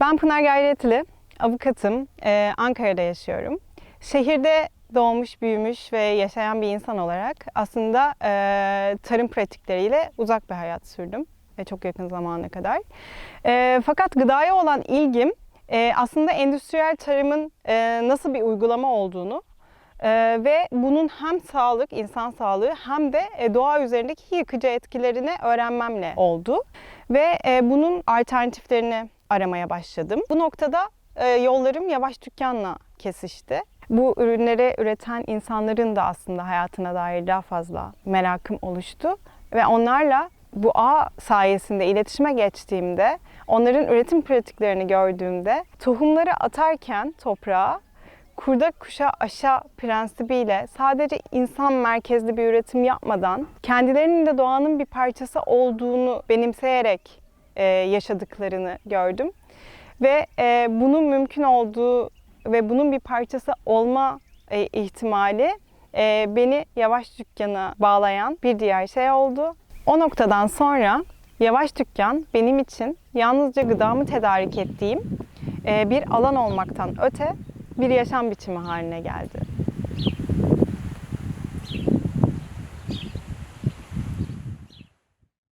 Ben Pınar Gayretli, avukatım. Ee, Ankara'da yaşıyorum. Şehirde doğmuş, büyümüş ve yaşayan bir insan olarak aslında e, tarım pratikleriyle uzak bir hayat sürdüm ve çok yakın zamana kadar. E, fakat gıdaya olan ilgim e, aslında endüstriyel tarımın e, nasıl bir uygulama olduğunu e, ve bunun hem sağlık, insan sağlığı hem de e, doğa üzerindeki yıkıcı etkilerini öğrenmemle oldu. Ve e, bunun alternatiflerini aramaya başladım. Bu noktada e, yollarım Yavaş Dükkan'la kesişti. Bu ürünleri üreten insanların da aslında hayatına dair daha fazla merakım oluştu. Ve onlarla bu ağ sayesinde iletişime geçtiğimde, onların üretim pratiklerini gördüğümde tohumları atarken toprağa kurda kuşa aşa prensibiyle sadece insan merkezli bir üretim yapmadan kendilerinin de doğanın bir parçası olduğunu benimseyerek e, yaşadıklarını gördüm. Ve e, bunun mümkün olduğu ve bunun bir parçası olma e, ihtimali e, beni Yavaş Dükkan'a bağlayan bir diğer şey oldu. O noktadan sonra Yavaş Dükkan benim için yalnızca gıdamı tedarik ettiğim e, bir alan olmaktan öte bir yaşam biçimi haline geldi.